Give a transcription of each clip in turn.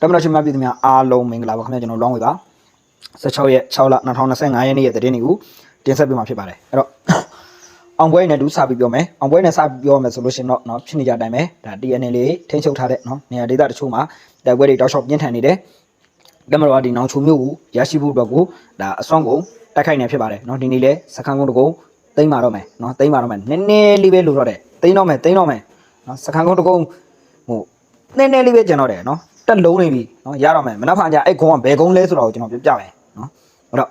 တမန်တော်ရှင်များပြည်သူများအားလုံးမင်္ဂလာပါခင်ဗျာကျွန်တော်လောင်းဝေပါ16ရက်6လ2025ရက်နေ့ရဲ့သတင်းတွေကိုတင်ဆက်ပေးမှာဖြစ်ပါတယ်အဲ့တော့ အောင်ပွဲနဲ့တူစပြီးပြောမယ်အောင်ပွဲနဲ့စပြီးပြောမယ်ဆိုလို့ရှိရင်တော့เนาะဖြစ်နေကြတဲ့အတိုင်းပဲဒါ DNA လေးထိန်းချုပ်ထားတဲ့เนาะနေရာဒေသတချို့မှာတိုက်ပွဲတွေတောက်လျှောက်ပြင်းထန်နေတယ်တမန်တော်ဒီနောင်ချုံမျိုးကိုရရှိဖို့အတွက်ကိုဒါအစွမ်းကုန်တိုက်ခိုက်နေဖြစ်ပါတယ်เนาะဒီနေ့လဲစခန်းကုန်းတကုန်းသိမ်းပါတော့မယ်เนาะသိမ်းပါတော့မယ်နည်းနည်းလေးပဲလိုတော့တယ်သိမ်းတော့မယ်သိမ်းတော့မယ်เนาะစခန်းကုန်းတကုန်းဟို နည်းနည်းလေးပဲကျန်တော့တယ်နော် တက်လုံးနေပြီနော်ရတော့မယ်မနောက်ဖန်ကြအဲ့ကုန်းကဘယ်ကုန်းလဲဆိုတော့ကျွန်တော်ပြပြမယ်နော်အဲ့တော့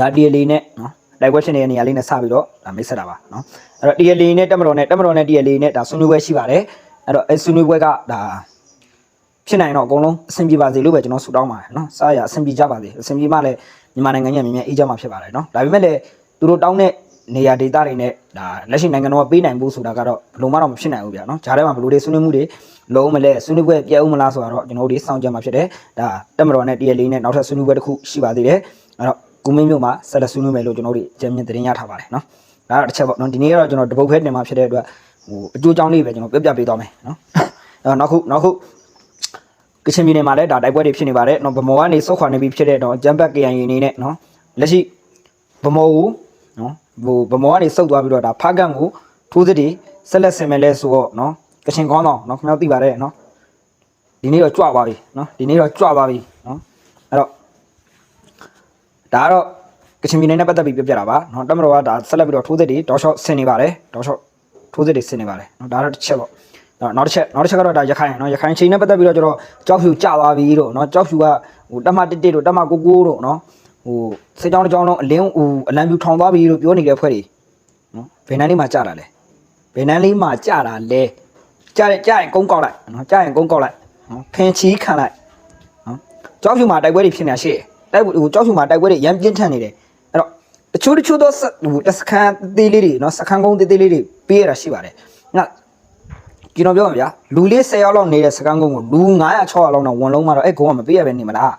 ဒါ DLA နဲ့နော်လိုက်ွက်ရှင်နေတဲ့နေရာလေးနဲ့စပြီးတော့ဒါမိတ်ဆက်တာပါနော်အဲ့တော့ DLA နဲ့တက်မတော်နဲ့တက်မတော်နဲ့ DLA နဲ့ဒါဆွေးနွေးပွဲရှိပါတယ်အဲ့တော့အဲ့ဆွေးနွေးပွဲကဒါဖြစ်နိုင်တော့အကုန်လုံးအဆင်ပြေပါစေလို့ပဲကျွန်တော်ဆုတောင်းပါတယ်နော်စားရအဆင်ပြေကြပါစေအဆင်ပြေမှလည်းမြန်မာနိုင်ငံကြီးအမြင်မြင်အေးကြမှာဖြစ်ပါတယ်နော်ဒါပေမဲ့လည်းသူတို့တောင်းတဲ့ နေရာဒေသတွေနဲ့ဒါလက်ရှိနိုင်ငံတော်ကပေးနိုင်ဖို့ဆိုတာကတော့ဘလို့မှတော့မဖြစ်နိုင်ဘူးဗျာနော်ဂျားထဲမှာဘလို့တွေဆွေးနွေးမှုတွေလုံးမလဲဆွေးနွေးပွဲပြတ်ဦးမလားဆိုတော့ကျွန်တော်တို့တွေစောင့်ကြမှာဖြစ်တယ်ဒါတက်မတော်နဲ့ TL နဲ့နောက်ထပ်ဆွေးနွေးပွဲတစ်ခုရှိပါသေးတယ်အဲ့တော့ကုမင်းမြို့မှာဆက်လက်ဆွေးနွေးမယ်လို့ကျွန်တော်တို့ကြံမြင်တင်ရထားပါတယ်နော်ဒါတော့တစ်ချက်ပေါ့နော်ဒီနေ့ကတော့ကျွန်တော်တပုတ်ဖဲတင်มาဖြစ်တဲ့အတွက်ဟိုအကျိုးအကြောင်းလေးပဲကျွန်တော်ပြောပြပေးသွားမယ်နော်အဲ့တော့နောက်ခုနောက်ခုကချင်ပြည်နယ်မှာလည်းဒါတိုက်ပွဲတွေဖြစ်နေပါတယ်နော်ဗမော်ကနေစုတ်ခွာနေပြီးဖြစ်တဲ့တော့ဂျမ်ဘတ် KYA နေနဲ့နော်လက်ရှိဗမော်ကို ဟိုဗမောကနေစုတ်သွားပြီးတော့ဒါဖားကန်ကိုထိုးစစ်တွေဆက်လက်ဆင်မယ်လဲဆိုတော့နော်ကချင်ကောင်းတော့နော်ခင်ဗျားသိပါတယ်နော်ဒီနေ့တော့ကြွပါပြီနော်ဒီနေ့တော့ကြွပါပြီနော်အဲ့တော့ဒါကတော့ကချင်ပြည်နယ်နဲ့ပတ်သက်ပြီးပြပြတာပါနော်တမတော်ကဒါဆက်လက်ပြီးတော့ထိုးစစ်တွေတောက်လျှောက်ဆင်နေပါတယ်တောက်လျှောက်ထိုးစစ်တွေဆင်နေပါတယ်နော်ဒါတော့တစ်ချက်ပေါ့နော်နောက်တစ်ချက်နောက်တစ်ချက်ကတော့ဒါရခိုင်နော်ရခိုင်ချိန်နဲ့ပတ်သက်ပြီးတော့ကျွန်တော်ကြောက်ဖြူကြပါပြီတို့နော်ကြောက်ဖြူကဟိုတက်မတစ်တစ်တို့တက်မကိုကိုတို့နော် ဟိုစိတ်ကြောင်းတစ်ကြောင်းလုံးအလင်းဟိုအလံဖြူထောင်သွားပြီလို့ပြောနေတဲ့ဖွဲ့တွေနော်ဘယ်နှန်းလေးမှကြတာလဲဘယ်နှန်းလေးမှကြတာလဲကြတယ်ကြရင်ကုန်းကောက်လိုက်နော်ကြရင်ကုန်းကောက်လိုက်နော်ဖင်ချီခံလိုက်နော်ကြောက်ဖြူမှာတိုက်ပွဲတွေဖြစ်နေတာရှိတယ်တိုက်ဟိုကြောက်ဖြူမှာတိုက်ပွဲတွေရမ်းပြင်းထန်နေတယ်အဲ့တော့တချို့တချို့သောဟိုတစခန်းသေးလေးတွေနော်စခန်းကုန်းသေးသေးလေးတွေပေးရတာရှိပါတယ်ငါကျွန်တော်ပြောမှာဗျာလူလေး10ယောက်လောက်နေတဲ့စကန်းကုန်းကိုလူ900 600လောက်တော့ဝန်လုံးမှာတော့အဲ့ကုန်းကမပေးရပဲနေမလား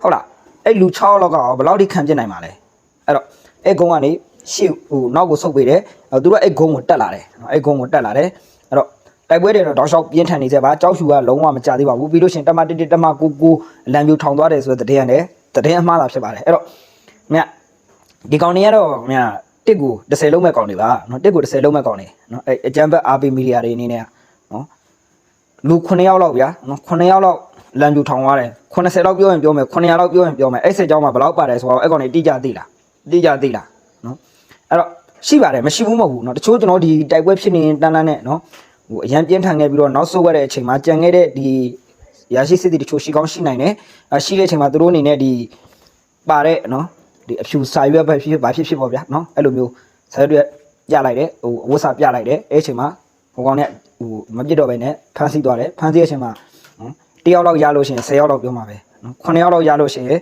ဟုတ်လား အဲ့လူ6ယောက်လောက်ကဘယ်လောက်ထိခံပြစ်နိုင်မှာလဲအဲ့တော့အဲ့ကုန်းကနေရှေ့ဟိုနောက်ကိုဆုတ်ပေးတယ်အဲ့သူတို့အဲ့ကုန်းကိုတက်လာတယ်နော်အဲ့ကုန်းကိုတက်လာတယ်အဲ့တော့တိုက်ပွဲတွေတော့တောက်လျှောက်ပြင်းထန်နေကြပါကြောက်ရှူကလုံးဝမကြသေးပါဘူးပြီးလို့ရှရင်တမတစ်တစ်တမကိုကိုအလံပြူထောင်သွားတယ်ဆိုတဲ့တည်းရတယ်တည်းအမှားတာဖြစ်ပါတယ်အဲ့တော့မြတ်ဒီကောင်တွေကတော့မြတ်တစ်ကို30လုံးမဲ့ကောင်တွေပါနော်တစ်ကို30လုံးမဲ့ကောင်တွေနော်အဲ့အကြမ်းဖက် RP မီဒီယာတွေအနေနဲ့နော်လူ9ယောက်လောက်ဗျာနော်9ယောက်လောက် လမ်းပြူထောင်သွားတယ်80လောက်ပြောရင်ပြောမယ်900လောက်ပြောရင်ပြောမယ်အဲ့စစ်ကြောင်းမှာဘယ်လောက်ပါတယ်ဆိုတော့အဲ့ကောင်တွေတိကျသိလားတိကျသိလားနော်အဲ့တော့ရှိပါတယ်မရှိဘူးမဟုတ်ဘူးနော်တချို့ကျွန်တော်ဒီတိုက်ပွဲဖြစ်နေတန်းတန်းနဲ့နော်ဟိုအရန်ပြင်းထန်ခဲ့ပြီးတော့နောက်ဆုတ်ရတဲ့အချိန်မှာကြံခဲ့တဲ့ဒီရရှိစစ်တီတချို့ရှိကောင်းရှိနိုင်တယ်အရှိတဲ့အချိန်မှာသူတို့အနေနဲ့ဒီပါတဲ့နော်ဒီအဖြူစာရွက်ပဲဖြစ်ဖြစ်ဘာဖြစ်ဖြစ်ပေါ့ဗျာနော်အဲ့လိုမျိုးစာရွက်တွေရလိုက်တယ်ဟိုအဝတ်စာပြလိုက်တယ်အဲ့အချိန်မှာဟိုကောင်နဲ့ဟိုမပြစ်တော့ပဲနဲ့ဖမ်းဆီးသွားတယ်ဖမ်းဆီးတဲ့အချိန်မှာနော် တယောက်လောက်ရလို့ရှိရင်10ယောက်လောက်ပြောမှာပဲနော်9ယောက်လောက်ရလို့ရှိရင်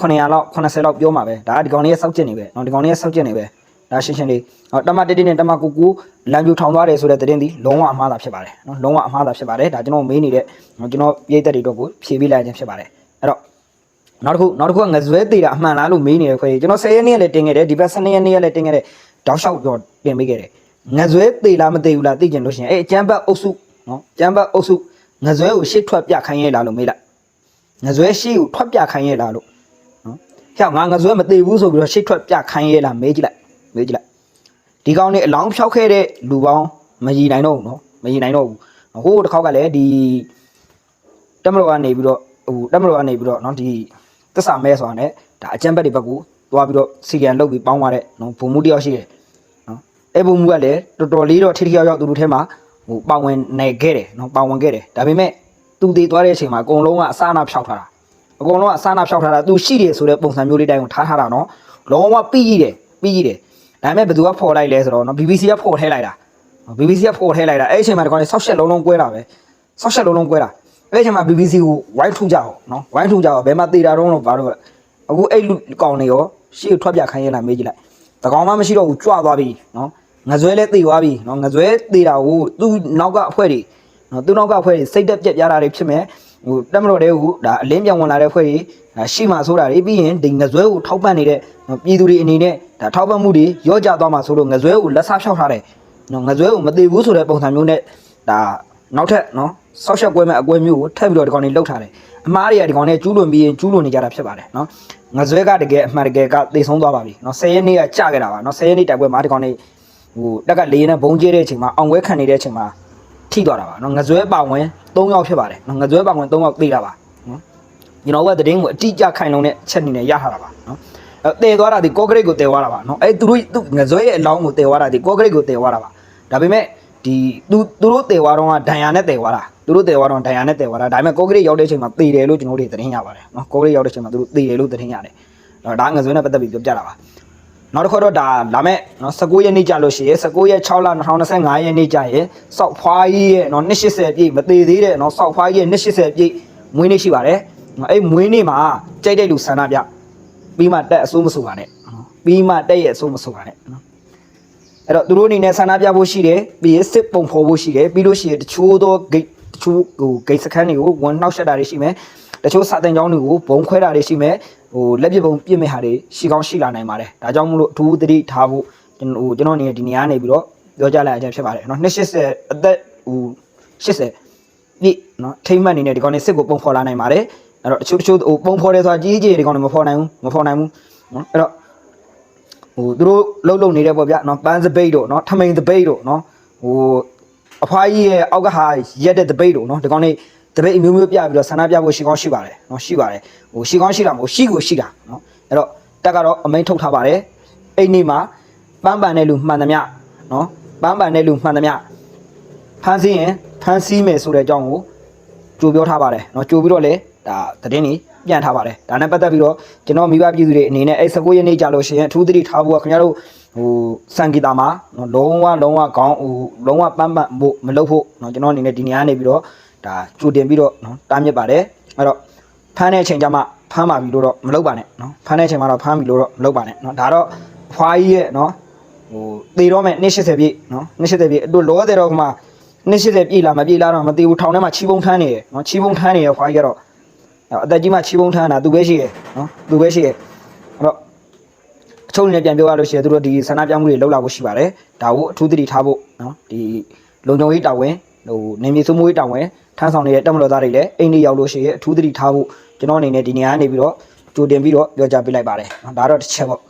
900လောက်80လောက်ပြောမှာပဲဒါဒီကောင်လေးရဲ့စောက်ကျင်နေပဲနော်ဒီကောင်လေးရဲ့စောက်ကျင်နေပဲဒါရှင်းရှင်းလေးဟောတမတက်တက်နဲ့တမကူကူလမ်းပြူထောင်သွားတယ်ဆိုတဲ့သတင်းဒီလုံးဝအမှားသာဖြစ်ပါတယ်နော်လုံးဝအမှားသာဖြစ်ပါတယ်ဒါကျွန်တော်မေးနေတဲ့နော်ကျွန်တော်ပြည်သက်တွေတော့ကိုဖြေပေးလိုက်ခြင်းဖြစ်ပါတယ်အဲ့တော့နောက်တစ်ခုနောက်တစ်ခုကငဇွဲသေးတာအမှန်လားလို့မေးနေတဲ့ခွေကျွန်တော်10ရက်နေ့ကလည်းတင်ခဲ့တယ်ဒီဘက်12ရက်နေ့ကလည်းတင်ခဲ့တယ်တောက်လျှောက်ပြောတင်ပေးခဲ့တယ်ငဇွဲသေးလားမသေးဘူးလားသိကြလို့ရှိရင်အဲ့အကျမ်းဘတ်အုပ်စုနော်ကျမ်းဘတ်အုပ်စု ငဇွဲကိုရှေ့ထွက်ပြခိုင်းရလားလို့မေးလိုက်ငဇွဲရှေ့ကိုထွက်ပြခိုင်းရလားလို့နော်ဟဲ့ငါငဇွဲမသေးဘူးဆိုပြီးတော့ရှေ့ထွက်ပြခိုင်းရလားမေးကြည့်လိုက်မေးကြည့်လိုက်ဒီကောင်နေအလောင်းဖြောက်ခဲ့တဲ့လူပေါင်းမရည်နိုင်တော့ဘူးနော်မရည်နိုင်တော့ဘူးဟိုတစ်ခေါက်ကလည်းဒီတက်မတော်ကနေပြီးတော့ဟိုတက်မတော်ကနေပြီးတော့နော်ဒီတစ္ဆာမဲဆိုတာ ਨੇ ဒါအကျမ်းဘတ်တွေဘက်ကိုသွားပြီးတော့စီကန်လုတ်ပြီးပေါင်းသွားတဲ့နော်ဘုံမှုတစ်ယောက်ရှိတယ်နော်အဲ့ဘုံမူကလည်းတော်တော်လေးတော့ထိထိရောက်ရောက်သူတို့ထဲမှာ ဟိုပါဝင်နေခဲ့တယ်နော်ပါဝင်ခဲ့တယ်ဒါပေမဲ့သူတည်သွားတဲ့အချိန်မှာအကုန်လုံးကအစအနာဖြောက်ထားတာအကုန်လုံးကအစအနာဖြောက်ထားတာသူရှိတယ်ဆိုတဲ့ပုံစံမျိုးလေးတိုင်းကိုထားထားတာနော်လုံးဝပြီးကြီးတယ်ပြီးကြီးတယ်ဒါပေမဲ့ဘယ်သူကဖော်လိုက်လဲဆိုတော့နော် BBC ကဖော်ထဲလိုက်တာ BBC ကဖော်ထဲလိုက်တာအဲ့အချိန်မှာဒီကောင်လေးဆောက်ရှက်လုံးလုံးကွဲတာပဲဆောက်ရှက်လုံးလုံးကွဲတာအဲ့အချိန်မှာ BBC ကိုဝိုင်းထူကြအောင်နော်ဝိုင်းထူကြအောင်ဘယ်မှာတေတာတော့လို့ဘာလို့အခုအဲ့လူကောင်တွေရောရှေ့ထွက်ပြခိုင်းရလားမေးကြည့်လိုက်တကောင်မှမရှိတော့ဘူးကြွသွားပြီနော် ငဇွဲလဲသေသွားပြီနော်ငဇွဲသေတာကိုသူ့နောက်ကအဖွဲ့တွေနော်သူ့နောက်ကအဖွဲ့တွေစိတ်တက်ပြက်ပြားတာတွေဖြစ်မယ်ဟိုတက်မလို့တဲ့ဟိုဒါအလင်းပြောင်ဝင်လာတဲ့အဖွဲ့တွေဒါရှိမှဆိုတာတွေပြီးရင်ဒီငဇွဲကိုထောက်ပံ့နေတဲ့နော်ပြည်သူတွေအနေနဲ့ဒါထောက်ပံ့မှုတွေရော့ကျသွားမှာဆိုလို့ငဇွဲကိုလက်စားဖြောက်ထားတယ်နော်ငဇွဲကိုမသေးဘူးဆိုတဲ့ပုံစံမျိုးနဲ့ဒါနောက်ထပ်နော်ဆောက်ရှက်ပွဲမဲ့အကွဲမျိုးကိုထပ်ပြီးတော့ဒီကောင်တွေလှုပ်ထားတယ်အမားတွေကဒီကောင်နဲ့ကျူးလွန်ပြီးရင်ကျူးလွန်နေကြတာဖြစ်ပါတယ်နော်ငဇွဲကတကယ်အမှန်တကယ်ကသေဆုံးသွားပါပြီနော်10ရက်နေ့ကကြာခဲ့တာပါနော်10ရက်နေ့တိုက်ပွဲမှာဒီကောင်နေ ဟိုတက်ကလေးနဲ့ဘုံကျဲတဲ့အချိန်မှာအောင်ပွဲခံနေတဲ့အချိန်မှာထိသွားတာပါနော်ငဇွဲပါဝင်3ယောက်ဖြစ်ပါတယ်နော်ငဇွဲပါဝင်3ယောက်သေတာပါနော်ကျွန်တော်ကသတင်းကိုအတိအကျခိုင်လုံတဲ့ချက်အနေနဲ့ရထားတာပါနော်အဲတည်သွားတာဒီကော့ဂရိတ်ကိုတည်သွားတာပါနော်အဲသူတို့သူငဇွဲရဲ့အလောင်းကိုတည်သွားတာဒီကော့ဂရိတ်ကိုတည်သွားတာပါဒါပေမဲ့ဒီသူသူတို့တည်သွားတော့ဒဏ်ရာနဲ့တည်သွားတာသူတို့တည်သွားတော့ဒဏ်ရာနဲ့တည်သွားတာဒါပေမဲ့ကော့ဂရိတ်ရောက်တဲ့အချိန်မှာတည်တယ်လို့ကျွန်တော်တို့သတင်းရပါတယ်နော်ကော့ဂရိတ်ရောက်တဲ့အချိန်မှာသူတို့တည်တယ်လို့သတင်းရတယ်တော့ဒါငဇွဲနဲ့ပတ်သက်ပြီးပြောပြတာပါ နောက်တစ်ခါတော့ဒါလာမဲ့နော်19ရက်နေ့ကြာလို့ရှိရင်19ရက်6လ2025ရက်နေ့ကြာရင်စောက်ဖွားကြီးရဲ့နော်280ပြည့်မသေးသေးတဲ့နော်စောက်ဖွားကြီးရဲ့280ပြည့်မွေးနေ့ရှိပါတယ်နော်အဲ့မွေးနေ့မှာကြိုက်တဲ့လူဆန္ဒပြပြီးမှတက်အစိုးမဆိုပါနဲ့နော်ပြီးမှတက်ရဲ့အစိုးမဆိုပါနဲ့နော်အဲ့တော့သူတို့အနေနဲ့ဆန္ဒပြဖို့ရှိတယ်ပြီးရင်စစ်ပုံဖော်ဖို့ရှိတယ်ပြီးလို့ရှိရင်တချို့သောဂိတ်တချို့ဟိုဂိတ်စခန်းတွေကိုဝန်နှောက်ရှက်တာတွေရှိမယ် တချို့စာတင်ကျောင်းတွေကိုဘုံခွဲတာတွေရှိမယ်ဟိုလက်ပစ်ဘုံပြစ်မဲ့ဟာတွေရှိကောင်းရှိလာနိုင်ပါတယ်ဒါကြောင့်မို့လို့အထူးသတိထားဖို့ကျွန်တော်ဟိုကျွန်တော်အနေနဲ့ဒီနေရာနေပြီးတော့ပြောကြလိုက်အကြဖြစ်ပါတယ်နော်280အသက်ဟို80ပြည့်နော်ထိမ့်မှတ်အနေနဲ့ဒီကောင်နေစစ်ကိုပုံဖော်လာနိုင်ပါတယ်အဲ့တော့တချို့တချို့ဟိုပုံဖော်တယ်ဆိုတာကြီးကြီးဒီကောင်နေမဖော်နိုင်ဘူးမဖော်နိုင်ဘူးနော်အဲ့တော့ဟိုသူတို့လှုပ်လှုပ်နေတယ်ပေါ့ဗျာနော်ပန်းစပိတ်တို့နော်ထမိန်စပိတ်တို့နော်ဟိုအဖွားကြီးရဲ့အောက်ကဟာရက်တဲ့စပိတ်တို့နော်ဒီကောင်နေ စပိတ်အမျိုးမျိုးပြပြီးတော့ဆန္ဒပြဖို့ရှိကောင်းရှိပါတယ်နော်ရှိပါတယ်ဟိုရှိကောင်းရှိတာမဟုတ်ရှိကိုရှိတာနော်အဲ့တော့တက်ကတော့အမိန်ထုတ်ထားပါတယ်အဲ့ဒီမှာပန်းပန်တဲ့လူမှန်သမျှနော်ပန်းပန်တဲ့လူမှန်သမျှဖမ်းဆီးရင်ဖမ်းဆီးမယ်ဆိုတဲ့အကြောင်းကိုကြိုပြောထားပါတယ်နော်ကြိုပြီးတော့လေဒါသတင်းကြီးပြန်ထားပါတယ်ဒါနဲ့ပတ်သက်ပြီးတော့ကျွန်တော်မိဘပြည်သူတွေအနေနဲ့အဲ့19ရက်နေ့ကြာလို့ရှိရင်အထူးသတိထားဖို့ကခင်ဗျားတို့ဟိုစံဂီတာမှာနော်လုံးဝလုံးဝခေါင်းဟိုလုံးဝပန်းပန်ဖို့မလုပ်ဖို့နော်ကျွန်တော်အနေနဲ့ဒီနေရာနေပြီးတော့ ဒါကြိုတင်ပြီးတော့နော်တားမြစ်ပါတယ်အဲ့တော့ဖမ်းတဲ့အချိန်ကျမှဖမ်းပါပြီလို့တော့မလုပ်ပါနဲ့နော်ဖမ်းတဲ့အချိန်မှာတော့ဖမ်းပြီလို့တော့မလုပ်ပါနဲ့နော်ဒါတော့ဖွားကြီးရဲ့နော်ဟိုသေတော့မဲ့280ပြည့်နော်280ပြည့်အတွက်လောတဲ့တော့မှ280ပြည့်လာမပြည့်လာတော့မသိဘူးထောင်ထဲမှာချီပုံထမ်းနေတယ်နော်ချီပုံထမ်းနေရဖွားကြီးကတော့အဲ့အသက်ကြီးမှချီပုံထမ်းတာသူပဲရှိတယ်နော်သူပဲရှိတယ်အဲ့တော့အချုံနဲ့ပြန်ပြောရလို့ရှိရင်သူတို့ဒီဆန္ဒပြမှုတွေလှုပ်လာဖို့ရှိပါတယ်ဒါကိုအထူးသတိထားဖို့နော်ဒီလုံခြုံရေးတာဝန် ဟိုနေမြေစိုးမိုးရေးတာဝန်ထမ်းဆောင်နေတဲ့တက်မတော်သားတွေလည်းအိမ်တွေရောက်လို့ရှိရင်အထူးသတိထားဖို့ကျွန်တော်အနေနဲ့ဒီနေရာကနေပြီးတော့ကြိုတင်ပြီးတော့ပြောကြားပေးလိုက်ပါတယ်နော်ဒါတော့တစ်ချက်ပေါ့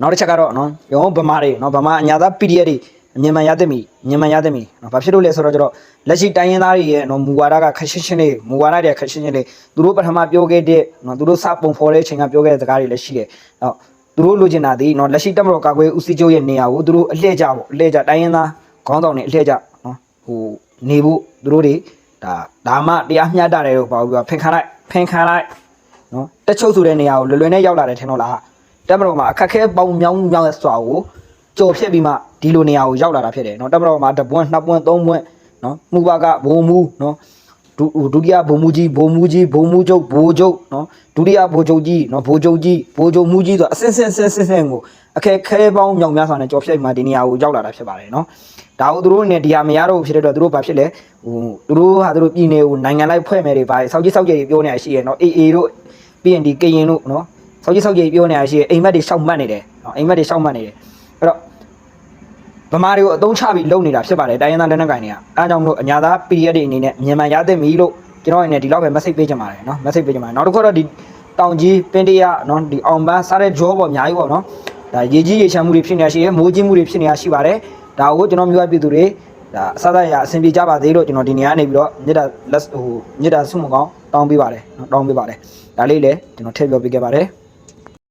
နောက်တစ်ချက်ကတော့နော်ရောဗမာတွေနော်ဗမာအညာသား PDF တွေမြန်မာရသည်မီမြန်မာရသည်မီနော်ဘာဖြစ်လို့လဲဆိုတော့ကျတော့လက်ရှိတိုင်းရင်းသားတွေရဲ့နော်မူဝါဒကခက်ရှင်းရှင်းလေးမူဝါဒတွေခက်ရှင်းရှင်းလေးသူတို့ပထမပြောခဲ့တဲ့နော်သူတို့စပုံဖော်တဲ့အချိန်ကပြောခဲ့တဲ့စကားတွေလည်းရှိတယ်။နော်သူတို့လိုချင်တာဒီနော်လက်ရှိတက်မတော်ကာကွယ်ဦးစီးချုပ်ရဲ့နေရာကိုသူတို့အလှည့်ကြပေါ့အလှည့်ကြတိုင်းရင်းသားခေါင်းဆောင်တွေအလှည့်ကြနော် ဟိုနေဖို့သူတို့တွေဒါဒါမှတရားမျှတတယ်လို့ပြောပြီးတော့ဖင်ခါလိုက်ဖင်ခါလိုက်နော်တက်ချုပ်ဆိုတဲ့နေရာကိုလွယ်လွယ်နဲ့ရောက်လာတယ်ထင်တော့လားတက်မတော်မှာအခက်ခဲပေါင်းမြောင်းမြောင်းရဲ့စွာကိုကြော်ဖြစ်ပြီးမှဒီလိုနေရာကိုရောက်လာတာဖြစ်တယ်နော်တက်မတော်မှာတပွန်းနှစ်ပွန်းသုံးပွန်းနော်မှုပါကဘုံမူနော်ဒုတိယဘုံမူကြီးဘုံမူကြီးဘုံမူချုပ်ဘိုးချုပ်နော်ဒုတိယဘိုးချုပ်ကြီးနော်ဘိုးချုပ်ကြီးဘိုးချုပ်မူကြီးဆိုတာအစင်စင်စင်စင်ကို အခက်ခဲပေါင်းမြောင်များစွာနဲ့ကြော်ဖြတ်မှဒီနေရာကိုရောက်လာတာဖြစ်ပါတယ်နော်ဒါကိုသူတို့နဲ့ဒီဟာမရတော့ဖြစ်တဲ့တော့သူတို့ဘာဖြစ်လဲဟိုသူတို့ဟာသူတို့ပြည်နယ်ကိုနိုင်ငံလိုက်ဖွဲ့မယ်တွေဘာစောက်ကြီးစောက်ကြီးတွေပြောနေတာရှိရယ်နော်အေအေတို့ပြီးရင်ဒီကရင်တို့နော်စောက်ကြီးစောက်ကြီးပြောနေတာရှိရယ်အိမ်မက်တွေရှောက်မှတ်နေတယ်နော်အိမ်မက်တွေရှောက်မှတ်နေတယ်အဲ့တော့ဗမာတွေကိုအတုံးချပြီးလုံနေတာဖြစ်ပါတယ်တိုင်းရင်းသားလက်နက်ကင်တွေကအားကြောင့်မလို့အညာသား PDF တွေအနေနဲ့မြန်မာရသင့်ပြီလို့ကျွန်တော်အနေနဲ့ဒီလောက်ပဲ message ပေးချင်ပါတယ်နော် message ပေးချင်ပါတယ်နောက်တစ်ခါတော့ဒီတောင်ကြီးပင်တရနော်ဒီအောင်ပန်းစားတဲ့ဂျောပေါ်အများကြီးပေါ့နော် ဒါရေကြီးရေချမ်းမှုတွေဖြစ်နေရရှိရမိုးကြီးမှုတွေဖြစ်နေရရှိပါတယ်ဒါကိုကျွန်တော်မျိုးပြည်သူတွေဒါအစသရအဆင်ပြေကြပါသေးလို့ကျွန်တော်ဒီနေရာနေပြီးတော့မြစ်တာလက်ဟိုမြစ်တာဆုမကောင်းတောင်းပေးပါတယ်နော်တောင်းပေးပါတယ်ဒါလေးလည်းကျွန်တော်ထည့်ပြောပေးခဲ့ပါတယ်